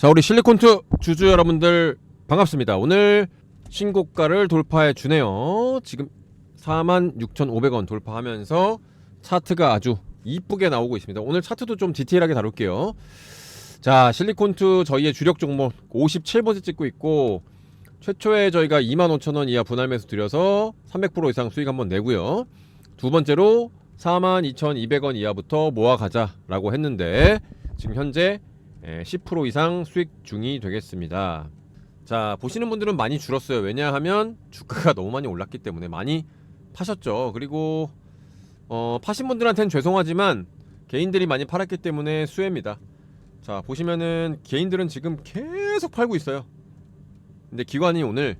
자 우리 실리콘투 주주 여러분들 반갑습니다. 오늘 신고가를 돌파해 주네요. 지금 46,500원 돌파하면서 차트가 아주 이쁘게 나오고 있습니다. 오늘 차트도 좀 디테일하게 다룰게요. 자 실리콘투 저희의 주력 종목 57% 찍고 있고 최초에 저희가 25,000원 이하 분할 매수 드려서 300% 이상 수익 한번 내고요. 두 번째로 42,200원 이하부터 모아가자 라고 했는데 지금 현재 예, 10% 이상 수익 중이 되겠습니다. 자 보시는 분들은 많이 줄었어요. 왜냐하면 주가가 너무 많이 올랐기 때문에 많이 파셨죠. 그리고 어, 파신 분들한테는 죄송하지만 개인들이 많이 팔았기 때문에 수혜입니다. 자 보시면은 개인들은 지금 계속 팔고 있어요. 근데 기관이 오늘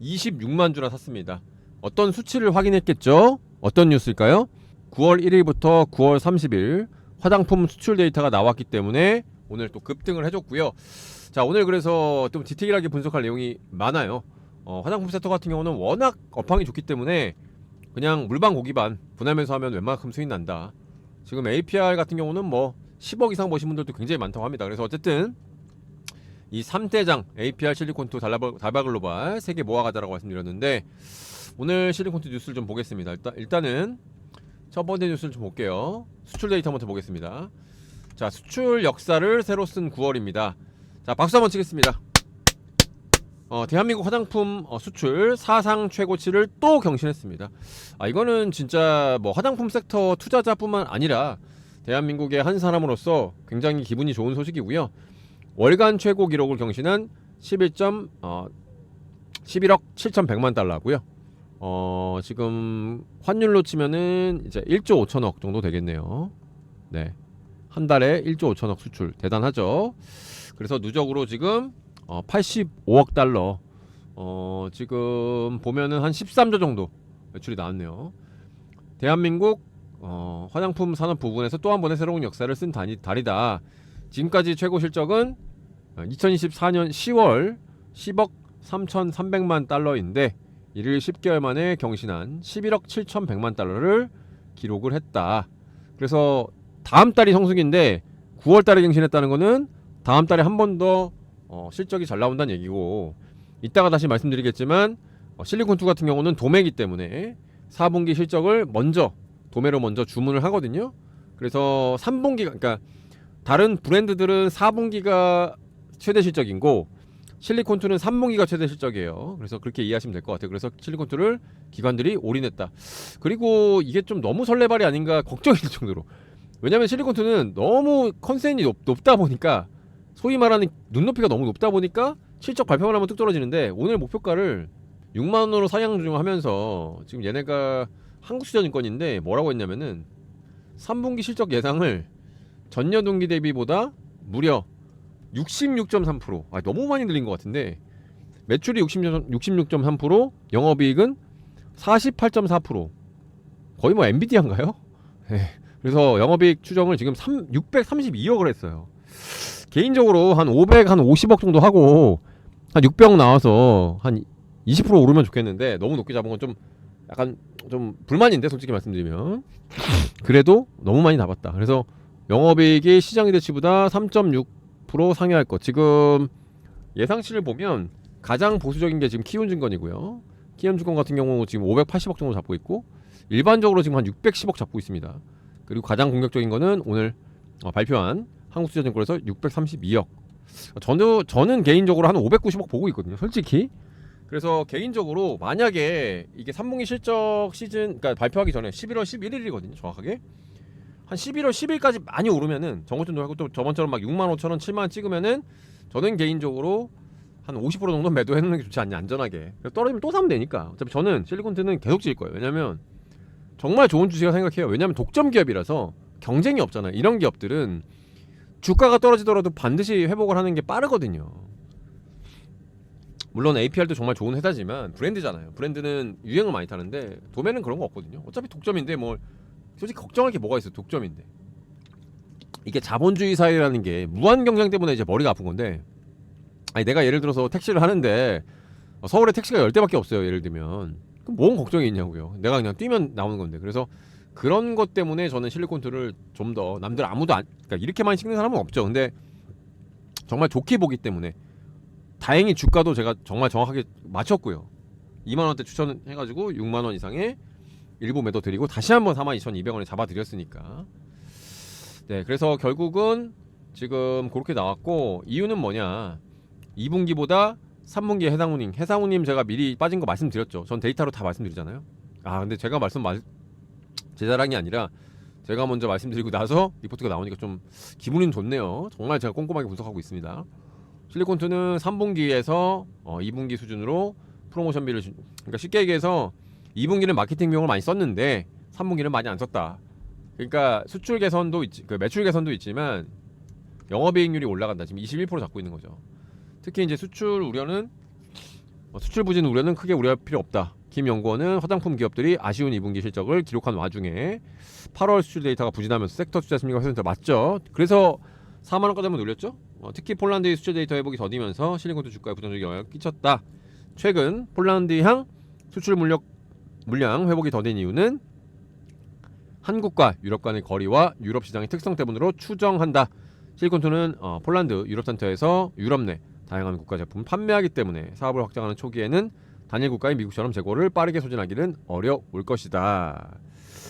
26만 주나 샀습니다. 어떤 수치를 확인했겠죠? 어떤 뉴스일까요? 9월 1일부터 9월 30일 화장품 수출 데이터가 나왔기 때문에 오늘 또 급등을 해줬고요. 자 오늘 그래서 좀 디테일하게 분석할 내용이 많아요. 어, 화장품 섹터 같은 경우는 워낙 업황이 좋기 때문에 그냥 물방 고기반 분할면서 하면 웬만큼 수익 난다. 지금 APR 같은 경우는 뭐 10억 이상 버신 분들도 굉장히 많다고 합니다. 그래서 어쨌든 이 3대장 APR 실리콘투 달바- 달바글로벌 세개 모아가자라고 말씀드렸는데 오늘 실리콘투 뉴스를 좀 보겠습니다. 일단 일단은 첫 번째 뉴스를 좀 볼게요. 수출 데이터 먼저 보겠습니다. 자 수출 역사를 새로 쓴 9월입니다. 자 박수 한번 치겠습니다. 어, 대한민국 화장품 어, 수출 사상 최고치를 또 경신했습니다. 아 이거는 진짜 뭐 화장품 섹터 투자자뿐만 아니라 대한민국의 한 사람으로서 굉장히 기분이 좋은 소식이고요. 월간 최고 기록을 경신한 11. 어, 11억 7,100만 달러고요. 어, 지금 환율로 치면은 이제 1조 5천억 정도 되겠네요. 네. 한 달에 1조 5천억 수출 대단하죠. 그래서 누적으로 지금 어, 85억 달러. 어, 지금 보면은 한 13조 정도 매출이 나왔네요. 대한민국 어, 화장품 산업 부분에서 또 한 번의 새로운 역사를 쓴 단위, 달이다. 지금까지 최고 실적은 2024년 10월 10억 3,300만 달러인데 이를 10개월 만에 경신한 11억 7,100만 달러를 기록을 했다. 그래서 다음 달이 성수기인데 9월 달에 경신했다는 거는 다음 달에 한 번 더 어, 실적이 잘 나온다는 얘기고 이따가 다시 말씀드리겠지만 어, 실리콘투 같은 경우는 도매이기 때문에 4분기 실적을 먼저 도매로 먼저 주문을 하거든요. 그래서 3분기가 그러니까 다른 브랜드들은 4분기가 최대 실적이고 실리콘투는 3분기가 최대 실적이에요. 그래서 그렇게 이해하시면 될 것 같아요. 그래서 실리콘투를 기관들이 올인했다. 그리고 이게 좀 너무 설레발이 아닌가 걱정이 될 정도로. 왜냐하면 실리콘투는 너무 컨센이 높, 높다 보니까 소위 말하는 눈높이가 너무 높다 보니까 실적 발표만 하면 뚝 떨어지는데 오늘 목표가를 6만 원으로 상향 중하면서 지금 얘네가 한국투자증권인데 뭐라고 했냐면은 3분기 실적 예상을 전년 동기 대비보다 무려 66.3%. 아, 너무 많이 늘린 것 같은데 매출이 60, 66.3%, 영업이익은 48.4%. 거의 뭐 엔비디아인가요? 네. 그래서 영업이익 추정을 지금 3, 632억을 했어요. 개인적으로 한 500, 한 50억 정도 하고 한 600억 나와서 한 20% 오르면 좋겠는데 너무 높게 잡은 건 좀 약간 좀 불만인데 솔직히 말씀드리면 그래도 너무 많이 나봤다. 그래서 영업이익이 시장 기대치보다 3.6% 상회할 것. 지금 예상치를 보면 가장 보수적인 게 지금 키움증권이고요. 키움증권 같은 경우 지금 580억 정도 잡고 있고 일반적으로 지금 한 610억 잡고 있습니다. 그리고 가장 공격적인 거는 오늘 어, 발표한 한국투자증권에서 632억. 저는 저는 개인적으로 한 590억 보고 있거든요. 솔직히. 그래서 개인적으로 만약에 이게 3분기 실적 시즌 그러니까 발표하기 전에 11월 11일이거든요. 정확하게. 한 11월 10일까지 많이 오르면은 정거준도 하고 또 저번처럼 막 6만 5천 원, 7만 원 찍으면은 저는 개인적으로 한 50% 정도 매도해 놓는 게 좋지 않냐 안전하게. 떨어지면 또 사면 되니까. 어차피 저는 실리콘트는 계속 질 거예요. 왜냐면 정말 좋은 주식이라 생각해요. 왜냐면 독점 기업이라서 경쟁이 없잖아요. 이런 기업들은 주가가 떨어지더라도 반드시 회복을 하는 게 빠르거든요. 물론 APR도 정말 좋은 회사지만 브랜드잖아요. 브랜드는 유행을 많이 타는데 도매는 그런 거 없거든요. 어차피 독점인데 뭐 솔직히 걱정할 게 뭐가 있어? 독점인데. 이게 자본주의 사회라는 게 무한 경쟁 때문에 이제 머리가 아픈 건데 아니 내가 예를 들어서 택시를 하는데 서울에 택시가 열 대밖에 없어요. 예를 들면 뭔 걱정이 있냐고요. 내가 그냥 뛰면 나오는 건데 그래서 그런 것 때문에 저는 실리콘투를 좀 더 남들 아무도 안 그러니까 이렇게 많이 찍는 사람은 없죠. 근데 정말 좋게 보기 때문에 다행히 주가도 제가 정말 정확하게 맞췄고요. 2만 원대 추천해 가지고 6만 원 이상의 일부 매도 드리고 다시 한번 42,200원에 잡아 드렸으니까. 네, 그래서 결국은 지금 그렇게 나왔고 이유는 뭐냐? 2분기보다 3분기에 해상우님, 해상우님 제가 미리 빠진 거 말씀드렸죠. 전 데이터로 다 말씀드리잖아요. 아, 근데 제가 말씀 말, 제 자랑이 아니라 제가 먼저 말씀드리고 나서 리포트가 나오니까 좀 기분이 좋네요. 정말 제가 꼼꼼하게 분석하고 있습니다. 실리콘투는 3분기에서 어, 2분기 수준으로 프로모션비를 주- 그러니까 쉽게 얘기해서 2분기는 마케팅 비용을 많이 썼는데 3분기는 많이 안 썼다. 그러니까 수출 개선도 있지, 그 매출 개선도 있지만 영업이익률이 올라간다. 지금 21% 잡고 있는 거죠. 특히 이제 수출 우려는 어, 수출 부진 우려는 크게 우려할 필요 없다. 김 연구원은 화장품 기업들이 아쉬운 2분기 실적을 기록한 와중에 8월 수출 데이터가 부진하면서 섹터 투자 심리가 회선돼 맞죠. 그래서 4만 원까지 한번 올렸죠. 어, 특히 폴란드의 수출 데이터 회복이 더디면서 실리콘도 주가에 부정적인 영향을 끼쳤다. 최근 폴란드향 수출 물력 물량 회복이 더딘 이유는 한국과 유럽 간의 거리와 유럽 시장의 특성 때문으로 추정한다. 실리콘투는 어, 폴란드 유럽 센터에서 유럽 내 다양한 국가 제품을 판매하기 때문에 사업을 확장하는 초기에는 단일 국가인 미국처럼 재고를 빠르게 소진하기는 어려울 것이다.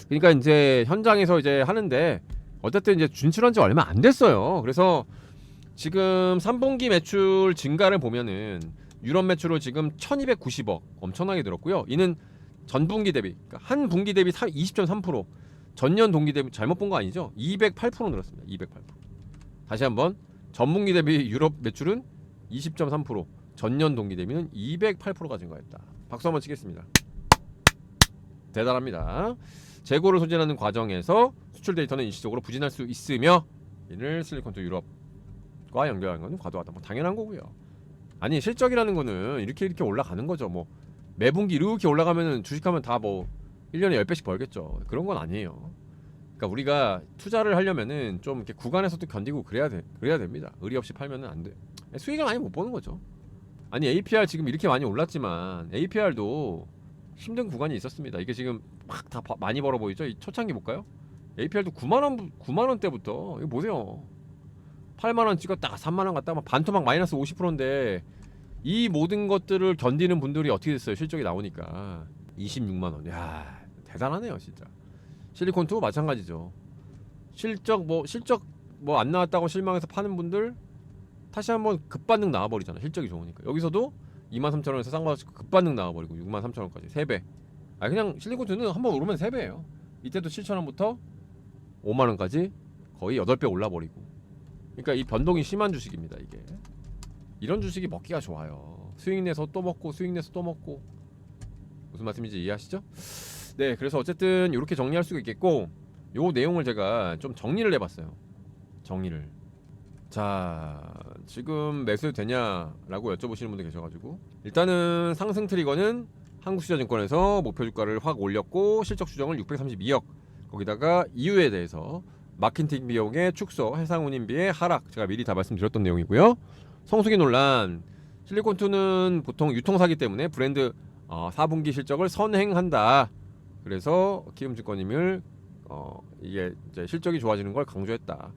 그러니까 이제 현장에서 이제 하는데 어쨌든 이제 준출한 지 얼마 안 됐어요. 그래서 지금 3분기 매출 증가를 보면은 유럽 매출을 지금 1,290억 엄청나게 늘었고요. 이는 전분기 대비 그러니까 한 분기 대비 20.3% 전년 동기 대비 잘못 본 거 아니죠? 208% 늘었습니다. 208%. 다시 한번 전분기 대비 유럽 매출은 20.3% 전년 동기 대비는 208%가 증가했다. 박수 한번 치겠습니다. 대단합니다. 재고를 소진하는 과정에서 수출 데이터는 일시적으로 부진할 수 있으며 이를 실리콘투 유럽과 연결하는 것은 과도하다. 뭐 당연한 거고요. 아니 실적이라는 거는 이렇게 이렇게 올라가는 거죠. 뭐 매분기 이렇게 올라가면은 주식하면 다 뭐 1년에 10배씩 벌겠죠. 그런 건 아니에요. 그러니까 우리가 투자를 하려면은 좀 이렇게 구간에서도 견디고 그래야 돼. 그래야 됩니다. 의리 없이 팔면은 안 돼. 수익을 많이 못 보는 거죠. 아니 APR 지금 이렇게 많이 올랐지만 APR도 힘든 구간이 있었습니다. 이게 지금 막다 많이 벌어 보이죠? 이 초창기 볼까요? APR도 9만 원 9만 원대부터 이거 보세요. 8만 원 찍었다가 3만 원 갔다가 막 반토막 마이너스 50%인데 이 모든 것들을 견디는 분들이 어떻게 됐어요? 실적이 나오니까 26만 원. 야 대단하네요, 진짜. 실리콘투 마찬가지죠. 실적 뭐 실적 뭐 안 나왔다고 실망해서 파는 분들 다시 한번 급반등 나와버리잖아. 실적이 좋으니까. 여기서도 2만 3천 원에서 쌍받아서 급반등 나와버리고 6만 3천 원까지 3배. 아 그냥 실리콘투는 한번 오르면 3배예요. 이때도 7천 원부터 5만 원까지 거의 8배 올라버리고. 그러니까 이 변동이 심한 주식입니다, 이게. 이런 주식이 먹기가 좋아요. 수익 내서 또 먹고 수익 내서 또 먹고. 무슨 말씀인지 이해하시죠? 네, 그래서 어쨌든 이렇게 정리할 수가 있겠고 요 내용을 제가 좀 정리를 해봤어요. 정리를. 자, 지금 매수 되냐라고 여쭤보시는 분들 계셔가지고 일단은 상승 트리거는 한국투자증권에서 목표 주가를 확 올렸고 실적 추정을 632억 거기다가 이유에 대해서 마케팅 비용의 축소, 해상 운임비의 하락 제가 미리 다 말씀드렸던 내용이고요. 성수기 논란 실리콘투는 보통 유통사기 때문에 브랜드 어, 4분기 실적을 선행한다. 그래서 키움증권임을 어, 이게 이제 실적이 좋아지는 걸 강조했다.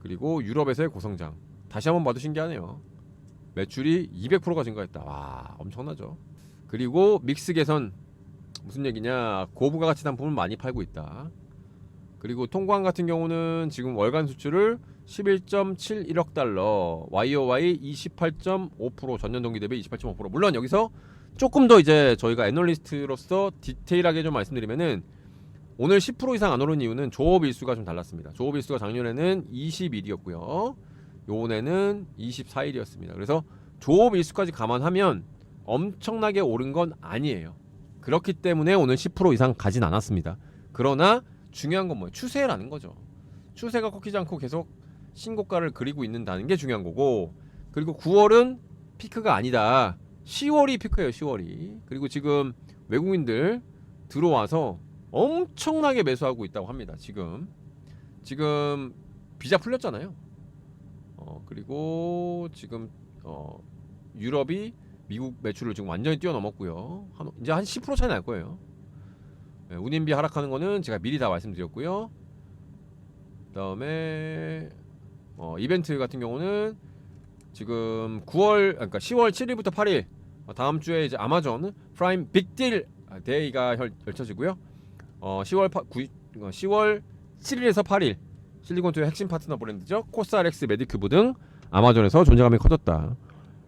그리고 유럽에서의 고성장 다시 한번 봐도 신기하네요. 매출이 200%가 증가했다. 와 엄청나죠. 그리고 믹스 개선 무슨 얘기냐 고부가 가치 상품을 많이 팔고 있다. 그리고 통관 같은 경우는 지금 월간 수출을 11.71억 달러, YOY 28.5% 전년 동기 대비 28.5% 물론 여기서 조금 더 이제 저희가 애널리스트로서 디테일하게 좀 말씀드리면은 오늘 10% 이상 안 오른 이유는 조업 일수가 좀 달랐습니다. 조업 일수가 작년에는 21이었고요. 요번에는 24일이었습니다. 그래서 조업 일수까지 감안하면 엄청나게 오른 건 아니에요. 그렇기 때문에 오늘 10% 이상 가진 않았습니다. 그러나 중요한 건 뭐예요? 추세라는 거죠. 추세가 꺾이지 않고 계속 신고가를 그리고 있는다는 게 중요한 거고 그리고 9월은 피크가 아니다. 10월이 피크예요. 10월이. 그리고 지금 외국인들 들어와서 엄청나게 매수하고 있다고 합니다. 지금 지금 비자 풀렸잖아요. 어 그리고 지금 어 유럽이 미국 매출을 지금 완전히 뛰어넘었고요. 한, 이제 한 10% 차이 날 거예요. 네, 운임비 하락하는 거는 제가 미리 다 말씀드렸고요. 그다음에 어, 이벤트 같은 경우는 지금 9월 그러니까 10월 7일부터 8일 어, 다음 주에 이제 아마존 프라임 빅딜 데이가 펼- 펼쳐지고요. 어 10월 8, 9, 어, 10월 7일에서 8일 실리콘투의 핵심 파트너 브랜드죠. 코스알엑스 메디큐브 등 아마존에서 존재감이 커졌다.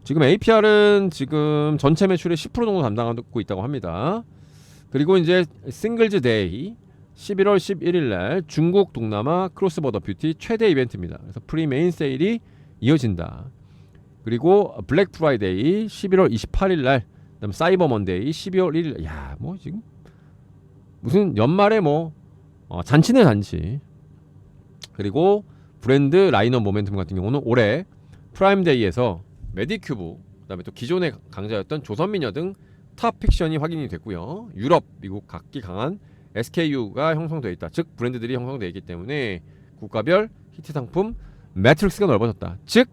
지금 APR은 지금 전체 매출의 10% 정도 담당하고 있다고 합니다. 그리고 이제 싱글즈 데이 11월 11일 날 중국 동남아 크로스버더 뷰티 최대 이벤트입니다. 그래서 프리 메인 세일이 이어진다. 그리고 블랙 프라이데이 11월 28일 날 그다음 사이버 먼데이 12월 1일 야, 뭐 지금 무슨 연말에 뭐 어, 잔치네 잔치. 그리고 브랜드 라인업 모멘텀 같은 경우는 올해 프라임데이에서 메디큐브 그다음에 또 기존의 강자였던 조선미녀 등 탑 픽션이 확인이 됐고요. 유럽, 미국 각기 강한 SKU가 형성되어 있다. 즉 브랜드들이 형성되어 있기 때문에 국가별 히트 상품 매트릭스가 넓어졌다. 즉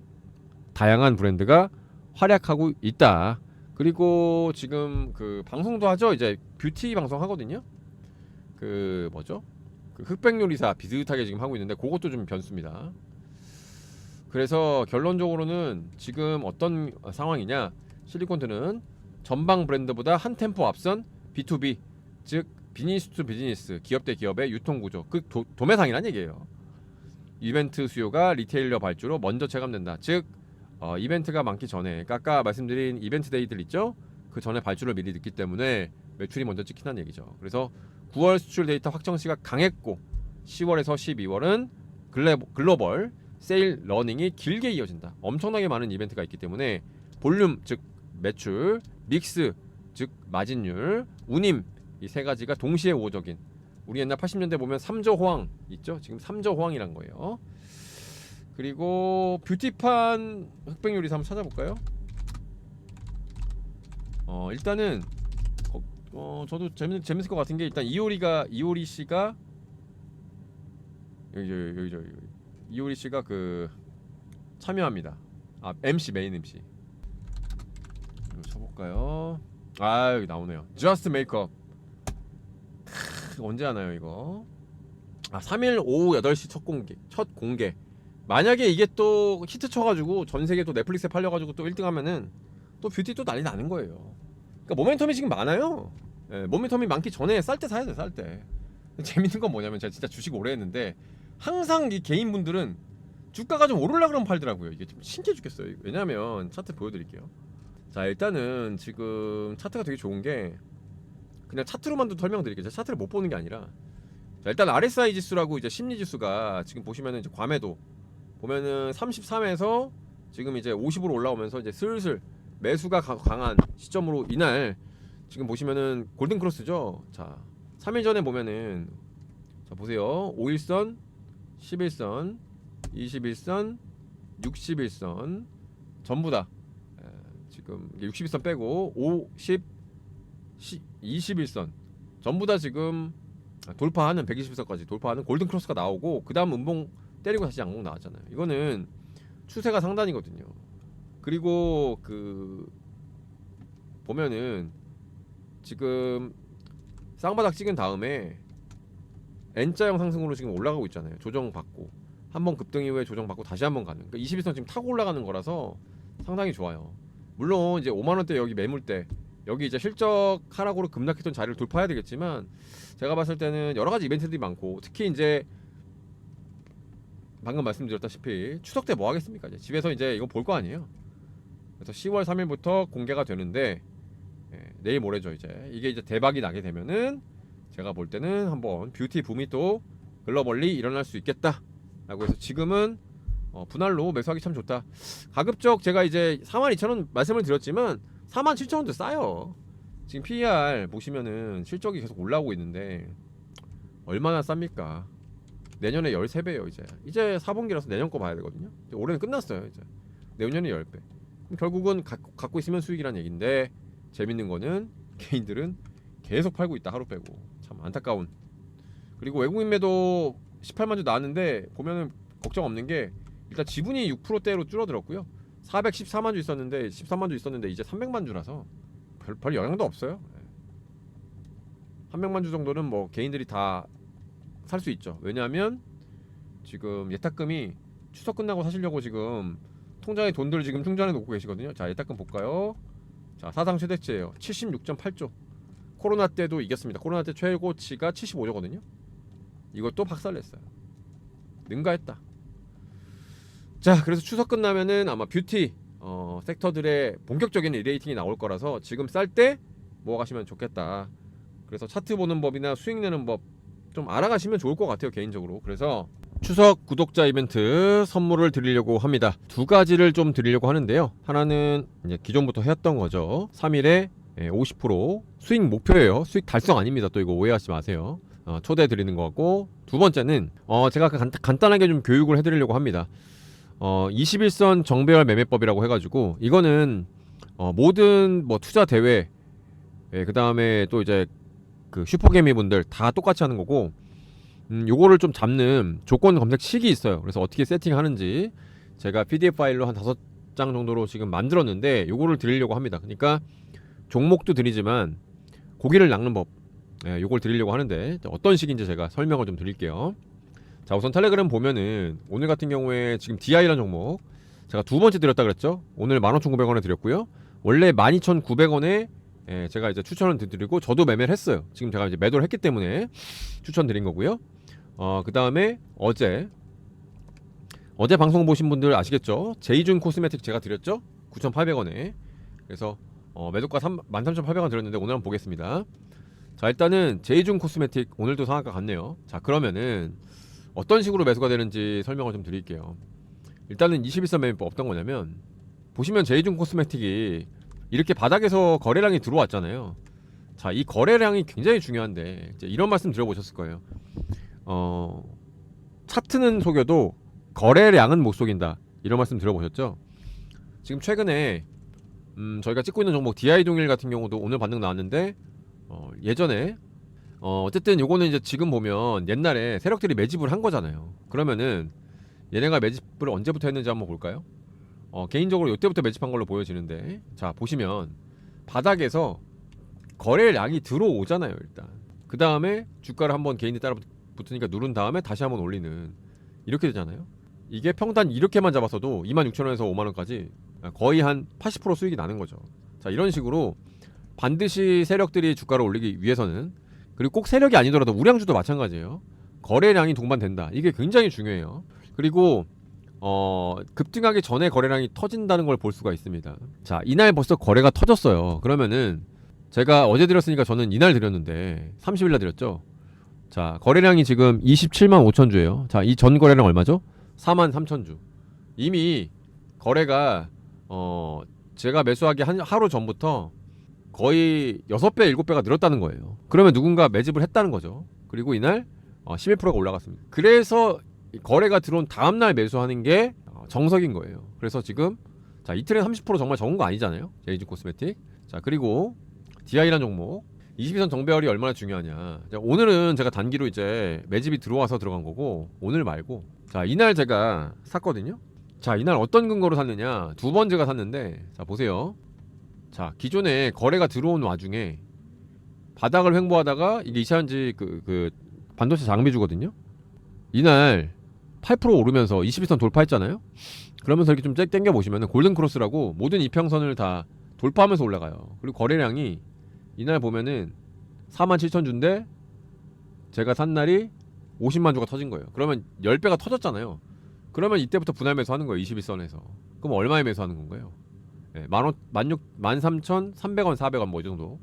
다양한 브랜드가 활약하고 있다. 그리고 지금 그 방송도 하죠. 이제 뷰티 방송 하거든요. 그 뭐죠? 그 흑백 요리사 비슷하게 지금 하고 있는데 그것도 좀 변수입니다. 그래서 결론적으로는 지금 어떤 상황이냐? 실리콘트는 전방 브랜드보다 한 템포 앞선 B2B 즉 비즈니스 투 비즈니스 기업 대 기업의 유통 구조 그 도, 도매상이란 얘기예요. 이벤트 수요가 리테일러 발주로 먼저 체감된다. 즉 어, 이벤트가 많기 전에 그러니까 아까 말씀드린 이벤트 데이들 있죠? 그 전에 발주를 미리 늦기 때문에 매출이 먼저 찍힌다는 얘기죠. 그래서 9월 수출 데이터 확정시가 강했고 10월에서 12월은 글레, 글로벌 세일 러닝이 길게 이어진다. 엄청나게 많은 이벤트가 있기 때문에 볼륨 즉 매출, 믹스 즉 마진율, 운임 이 세 가지가 동시에 우호적인 우리 옛날 80년대 보면 삼조 호황 있죠? 지금 삼조 호황이란 거예요. 그리고 뷰티판 흑백 요리사 한번 찾아볼까요? 어 일단은 어, 어 저도 재밌 재밌을 것 같은 게 일단 이효리가 이효리 씨가 여기 여기 여기 여기 이효리 씨가 그 참여합니다. 아 MC 메인 MC. 이거 쳐볼까요? 아 여기 나오네요. Just Makeup. 크, 언제 하나요 이거? 아 3일 오후 8시 첫 공개 첫 공개. 만약에 이게 또 히트 쳐가지고 전 세계 또 넷플릭스에 팔려가지고 또 1등하면은 또 뷰티 또 난리 나는 거예요. 그러니까 모멘텀이 지금 많아요. 예, 모멘텀이 많기 전에 쌀 때 사야 돼, 쌀 때. 재밌는 건 뭐냐면 제가 진짜 주식 오래 했는데 항상 이 개인분들은 주가가 좀 오르려 그러면 팔더라고요. 이게 좀 신기해 죽겠어요. 왜냐면 차트 보여드릴게요. 자 일단은 지금 차트가 되게 좋은 게 그냥 차트로만도 설명드릴게요. 제가 차트를 못 보는 게 아니라 자 일단 RSI 지수라고 이제 심리 지수가 지금 보시면은 이제 과매도 보면은 33에서 지금 이제 50으로 올라오면서 이제 슬슬 매수가 가- 강한 시점으로 이날 지금 보시면은 골든 크로스죠. 자, 3일 전에 보면은 자 보세요. 5일선, 11선, 21선, 61선 전부 다 에, 지금 61선 빼고 5, 10, 21선 전부 다 지금 돌파하는 120선까지 돌파하는 골든 크로스가 나오고 그 다음 음봉 때리고 다시 양봉 나왔잖아요. 이거는 추세가 상단이거든요. 그리고 그 보면은 지금 쌍바닥 찍은 다음에 N자형 상승으로 지금 올라가고 있잖아요. 조정 받고 한 번 급등 이후에 조정 받고 다시 한 번 가는. 그러니까 21선 지금 타고 올라가는 거라서 상당히 좋아요. 물론 이제 5만 원대 여기 매물대 여기 이제 실적 하락으로 급락했던 자리를 돌파해야 되겠지만 제가 봤을 때는 여러 가지 이벤트들이 많고 특히 이제 방금 말씀드렸다시피 추석 때 뭐 하겠습니까? 이제 집에서 이제 이거 볼 거 아니에요. 그래서 10월 3일부터 공개가 되는데 예, 내일 모레죠 이제 이게 이제 대박이 나게 되면은 제가 볼 때는 한번 뷰티 붐이 또 글로벌리 일어날 수 있겠다라고 해서 지금은 어, 분할로 매수하기 참 좋다. 가급적 제가 이제 42,000원 말씀을 드렸지만 47,000원도 싸요. 지금 PER 보시면은 실적이 계속 올라오고 있는데 얼마나 쌉니까? 내년에 13배예요 이제 이제 4분기라서 내년 거 봐야 되거든요 올해는 끝났어요 이제 내년에 10배 그럼 결국은 갖고, 갖고 있으면 수익이란 얘기인데 재밌는 거는 개인들은 계속 팔고 있다 하루 빼고 참 안타까운 그리고 외국인 매도 18만 주 나왔는데 보면은 걱정 없는 게 일단 지분이 6%대로 줄어들었고요 414만 주 있었는데 13만 주 있었는데 이제 300만 주라서 별, 별 영향도 없어요 예. 300만 주 정도는 뭐 개인들이 다 살 수 있죠. 왜냐하면 지금 예탁금이 추석 끝나고 사시려고 지금 통장에 돈들 지금 충전해 놓고 계시거든요. 자, 일단 볼까요? 자, 사상 최대치예요. 76.8조. 코로나 때도 이겼습니다. 코로나 때 최고치가 75조거든요. 이것도 박살냈어요. 능가했다. 자, 그래서 추석 끝나면은 아마 뷰티 어, 섹터들의 본격적인 리레이팅이 나올 거라서 지금 쌀 때 모아가시면 좋겠다. 그래서 차트 보는 법이나 수익 내는 법 좀 알아가시면 좋을 것 같아요 개인적으로. 그래서 추석 구독자 이벤트 선물을 드리려고 합니다. 두 가지를 좀 드리려고 하는데요. 하나는 이제 기존부터 해왔던 거죠. 3일에 50% 수익 목표예요. 수익 달성 아닙니다. 또 이거 오해하지 마세요. 어, 초대 드리는 거고 두 번째는 어, 제가 간, 간단하게 좀 교육을 해드리려고 합니다. 어, 21선 정배열 매매법이라고 해가지고 이거는 어, 모든 뭐 투자 대회 예, 그 다음에 또 이제 그 슈퍼개미 분들 다 똑같이 하는 거고 음, 요거를 좀 잡는 조건 검색식이 있어요. 그래서 어떻게 세팅하는지 제가 PDF 파일로 한 다섯 장 정도로 지금 만들었는데 요거를 드리려고 합니다. 그러니까 종목도 드리지만 고기를 낚는 법 예, 요걸 드리려고 하는데 어떤 식인지 제가 설명을 좀 드릴게요. 자 우선 텔레그램 보면은 오늘 같은 경우에 지금 DI라는 종목 제가 두 번째 드렸다 그랬죠. 오늘 15,900원에 드렸고요. 원래 12,900원에 예, 제가 이제 추천을 드리고 저도 매매를 했어요. 지금 제가 이제 매도를 했기 때문에 추천드린 거고요. 어, 그 다음에 어제 어제 방송 보신 분들 아시겠죠? 제이준 코스메틱 제가 드렸죠? 9,800원에 그래서 어, 매도가 3, 13,800원 드렸는데 오늘 한번 보겠습니다. 자 일단은 제이준 코스메틱 오늘도 상한가 같네요. 자 그러면은 어떤 식으로 매수가 되는지 설명을 좀 드릴게요. 일단은 21선 매매법 어떤 거냐면 보시면 제이준 코스메틱이 이렇게 바닥에서 거래량이 들어왔잖아요. 자, 이 거래량이 굉장히 중요한데 이런 말씀 들어보셨을 거예요. 어, 차트는 속여도 거래량은 못 속인다. 이런 말씀 들어보셨죠? 지금 최근에 음, 저희가 찍고 있는 종목 DI 동일 같은 경우도 오늘 반등 나왔는데 어, 예전에 어, 어쨌든 요거는 이제 지금 보면 옛날에 세력들이 매집을 한 거잖아요. 그러면은 얘네가 매집을 언제부터 했는지 한번 볼까요? 어, 개인적으로 이때부터 매집한 걸로 보여지는데 자 보시면 바닥에서 거래량이 들어오잖아요 일단 그 다음에 주가를 한번 개인이 따라 붙으니까 누른 다음에 다시 한번 올리는 이렇게 되잖아요 이게 평단 이렇게만 잡았어도 26,000원에서 5만원까지 거의 한 80% 수익이 나는 거죠 자 이런 식으로 반드시 세력들이 주가를 올리기 위해서는 그리고 꼭 세력이 아니더라도 우량주도 마찬가지예요 거래량이 동반된다 이게 굉장히 중요해요 그리고 어, 급등하기 전에 거래량이 터진다는 걸 볼 수가 있습니다. 자, 이날 벌써 거래가 터졌어요. 그러면은 제가 어제 드렸으니까 저는 이날 드렸는데 30일 날 드렸죠. 자, 거래량이 지금 27만 5천 주예요. 자, 이 전 거래량 얼마죠? 4만 3천 주. 이미 거래가 어, 제가 매수하기 한 하루 전부터 거의 6배, 7배가 늘었다는 거예요. 그러면 누군가 매집을 했다는 거죠. 그리고 이날 어, 11%가 올라갔습니다. 그래서 이 거래가 들어온 다음 날 매수하는 게 어, 정석인 거예요. 그래서 지금 자 이틀에 30% 정말 적은 거 아니잖아요. 제이지 코스메틱. 자 그리고 DI라는 종목 22선 정배열이 얼마나 중요하냐. 자, 오늘은 제가 단기로 이제 매집이 들어와서 들어간 거고 오늘 말고 자 이날 제가 샀거든요. 자 이날 어떤 근거로 샀느냐 두 번 제가 샀는데 자 보세요. 자 기존에 거래가 들어온 와중에 바닥을 횡보하다가 이게 이차전지 그, 그 반도체 장비주거든요. 이날 8% 오르면서 22선 돌파했잖아요. 그러면서 이렇게 좀 땡겨 보시면 골든 크로스라고 모든 이평선을 다 돌파하면서 올라가요. 그리고 거래량이 이날 보면은 4만 7천 주인데 제가 산 날이 50만 주가 터진 거예요. 그러면 10배가 터졌잖아요. 그러면 이때부터 분할 매수하는 거예요. 21선에서. 그럼 얼마에 매수하는 건가요? 예, 만, 만, 육, 만 삼천 삼백 원, 사백 원 뭐 이 정도.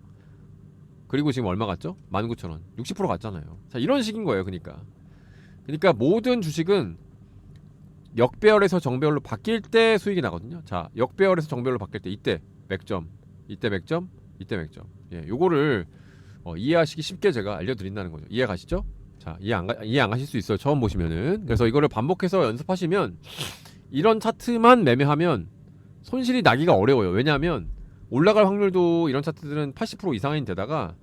그리고 지금 얼마 갔죠? 만 구천 원. 60% 갔잖아요. 자, 이런 식인 거예요. 그러니까. 그러니까 모든 주식은 역배열에서 정배열로 바뀔 때 수익이 나거든요. 자, 역배열에서 정배열로 바뀔 때 이때 맥점, 이때 맥점, 이때 맥점. 예, 요거를 어, 이해하시기 쉽게 제가 알려드린다는 거죠. 이해 가시죠? 자, 이해 안 가, 이해 안 가실 수 있어요. 처음 보시면은. 그래서 이거를 반복해서 연습하시면 이런 차트만 매매하면 손실이 나기가 어려워요. 왜냐하면 올라갈 확률도 이런 차트들은 80% 이상인 데다가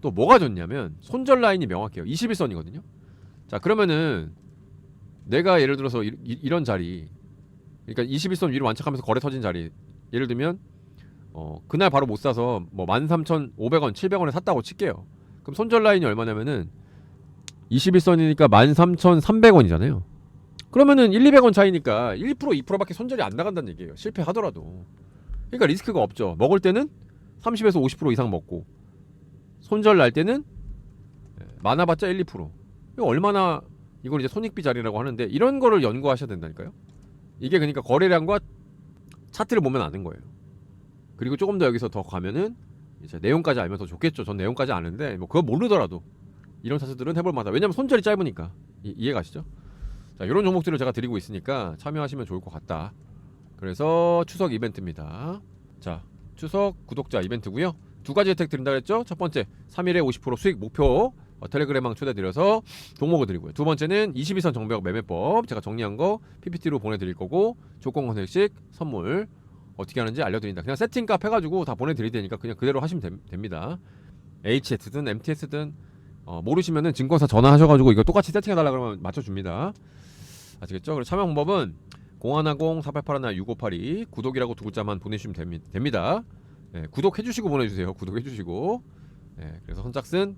또 뭐가 좋냐면 손절 라인이 명확해요. 21선이거든요. 자 그러면은 내가 예를 들어서 이, 이, 런 자리 그러니까 21선 위로 완착하면서 거래 터진 자리 예를 들면 어 그날 바로 못 사서 뭐 13,500원 700원에 샀다고 칠게요 그럼 손절 라인이 얼마냐면은 21선이니까 13,300원이잖아요 그러면은 1, 200원 차이니까 1% 2%밖에 손절이 안 나간다는 얘기예요. 실패하더라도. 그러니까 리스크가 없죠. 먹을 때는 30에서 50% 이상 먹고 손절 날 때는 예, 많아봤자 1, 2%. 이거 얼마나 이걸 이제 손익비 자리라고 하는데 이런 거를 연구하셔야 된다니까요. 이게 그러니까 거래량과 차트를 보면 아는 거예요. 그리고 조금 더 여기서 더 가면은 이제 내용까지 알면 더 좋겠죠. 전 내용까지 아는데 뭐 그거 모르더라도 이런 차트들은 해볼 만하다. 왜냐면 손절이 짧으니까 이, 이해 가시죠? 자 이런 종목들을 제가 드리고 있으니까 참여하시면 좋을 것 같다. 그래서 추석 이벤트입니다. 자 추석 구독자 이벤트고요. 두 가지 혜택 드린다 그랬죠. 첫 번째 3일에 50% 수익 목표 어, 텔레그램망 초대 드려서 종목을 드리고요. 두 번째는 22선 정벽 매매법 제가 정리한 거 PPT로 보내드릴 거고 조건 건색식 선물 어떻게 하는지 알려드린다. 그냥 세팅 값 해가지고 다 보내드릴 테니까 그냥 그대로 하시면 됨- 됩니다. HS든 MTS든 어, 모르시면은 증권사 전화하셔가지고 이거 똑같이 세팅해달라 그러면 맞춰줍니다. 아시겠죠? 그리고 참여 방법은 0110 4881 6582 구독이라고 두 글자만 보내주시면 됩니- 됩니다. 예, 구독해주시고 보내주세요. 구독해주시고 예, 그래서 선착순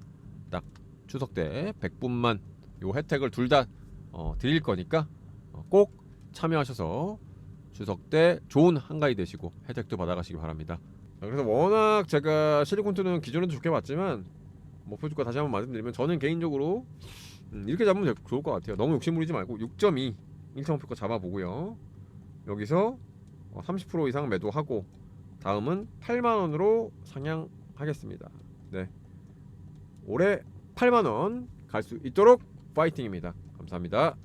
딱 추석 때 100분만 요 혜택을 둘다 어, 드릴 거니까 어, 꼭 참여하셔서 추석 때 좋은 한가위 되시고 혜택도 받아가시기 바랍니다. 자, 그래서 워낙 제가 실리콘투는 기존에도 좋게 봤지만 목표 주가 다시 한번 말씀드리면 저는 개인적으로 음, 이렇게 잡으면 될- 좋을 것 같아요. 너무 욕심부리지 말고 6.2 1차 목표가 잡아보고요. 여기서 어, 30% 이상 매도하고 다음은 8만 원으로 상향하겠습니다. 네. 올해 8만 원 갈 수 있도록 파이팅입니다. 감사합니다.